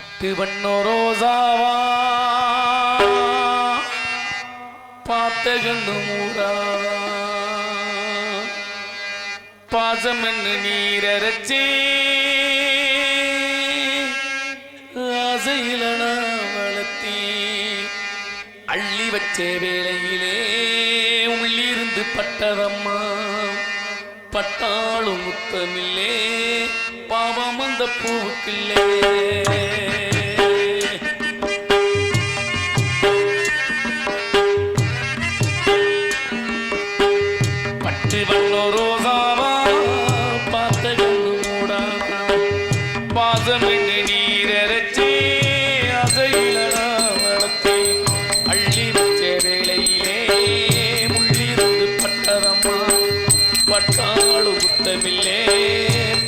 பட்டு வண்ணோ ரோசாவா? பார்த்த கண்டு மூடாவா பாசம் என்று நீரச்சி ஆசையில வளர்த்தி அள்ளி வச்ச வேளையிலே உள்ளிருந்து பட்டதம்மா. பட்டாளும் முத்தமில்லே பாவம் அந்த பூவுக்கில்லே. பட்டு வண்ணோ ரோசாவா பார்த்த கண்டு மூடாவா பாசம்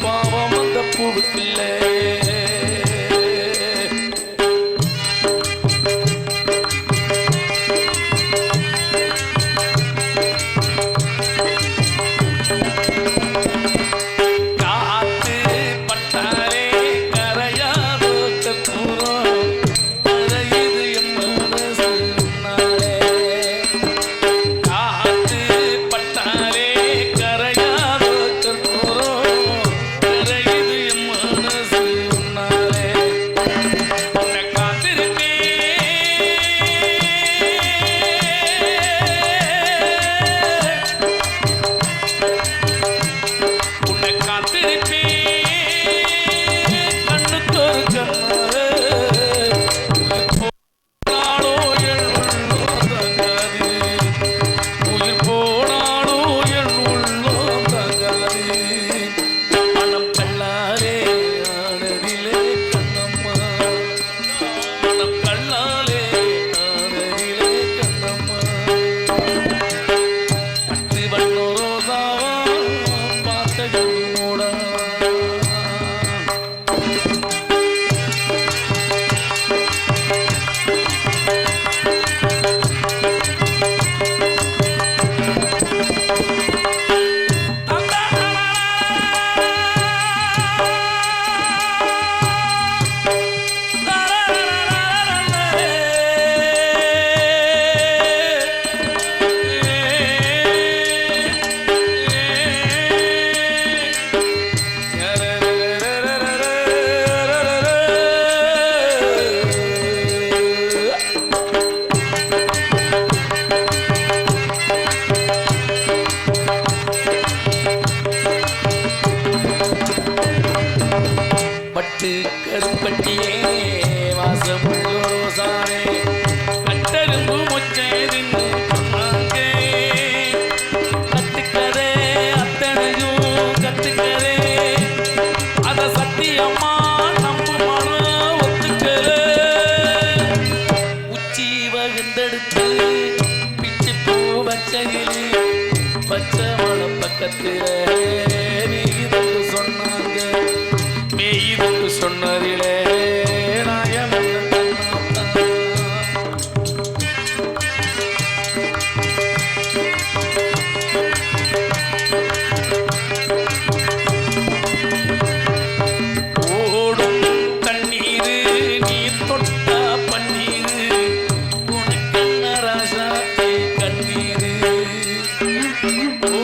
பாவம் அந்த புழுக்கில்லை காட்டு கருப்பட்டியே வாசமுள்ளோசாரே கட்டரும்பு முச்சே தின்னு பச்சை மலை பக்கத்து Mm-hmm.